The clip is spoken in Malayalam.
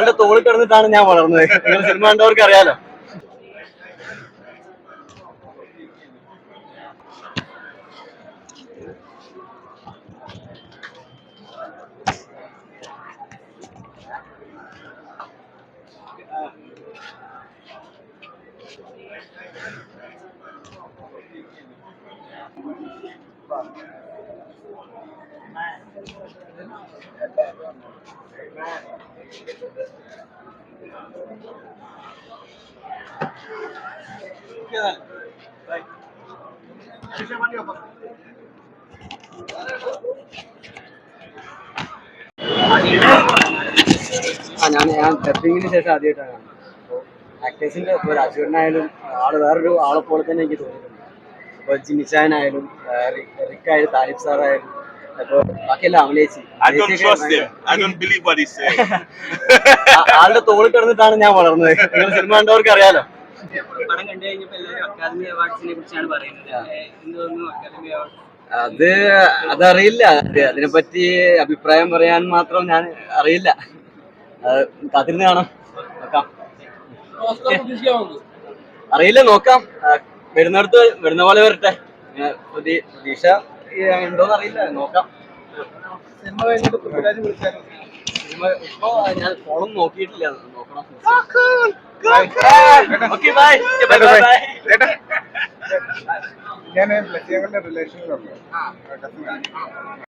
ആളുടെ തോളിൽ കിടന്നിട്ടാണ് ഞാൻ വളർന്നത്. നിങ്ങൾ സിനിമ കണ്ടവർക്ക് അറിയാലോ. ആ ഞാൻ ഞാൻ ഡബിങ്ങിന് ശേഷം ആദ്യമായിട്ടാണ് ആക്ടേഴ്സിന്റെ ഇപ്പോൾ രാജുവേട്ടനായാലും ആള് വേറൊരു ആളെ പോലെ തന്നെ എനിക്ക് തോന്നിയിട്ടുണ്ട് ഇപ്പോൾ ജിമിച്ചാനായാലും റിക്കായാലും താരിഫ് സാറായാലും അപ്പോൾ ബാക്കിയെല്ലാം അമലേച്ചി I don't trust him. I don't believe what he's saying. ആ- ആളുടെ തോളിൽ കിടന്നിട്ടാണ് ഞാൻ വളർന്നത്. നിങ്ങൾ സിനിമ കണ്ടവർക്ക് അറിയാലോ. പടം കണ്ടു കഴിഞ്ഞപ്പോൾ എല്ലാവരും അക്കാദമി അവാർഡ്സിനെ കുറിച്ചാണ് പറയുന്നത്. തോന്നുന്നു അക്കാദമി അവാർഡ് അത് അതറിയില്ല. അതിനെ അതിനെപ്പറ്റി അഭിപ്രായം പറയാൻ മാത്രം ഞാൻ അറിയില്ല. അത് കാത്തിരുന്ന് കാണാം. നോക്കാം. അറിയില്ല നോക്കാം. വരുന്നിടത്ത് വരുന്ന പോലെ വരട്ടെ. പ്രതീക്ഷ. ഉണ്ടോന്ന് അറിയില്ല. നോക്കാം. സിനിമ കഴിഞ്ഞിട്ട് പൃഥ്വിരാജ് വിളിച്ചായിരുന്നു. സിനിമ ഇപ്പൊ ഞാൻ ഫോണും നോക്കിയിട്ടില്ല. നോക്കണം. ഓക്കെ ബൈ ബൈ ബൈ ഞാൻ റിലേഷനിലുണ്ട്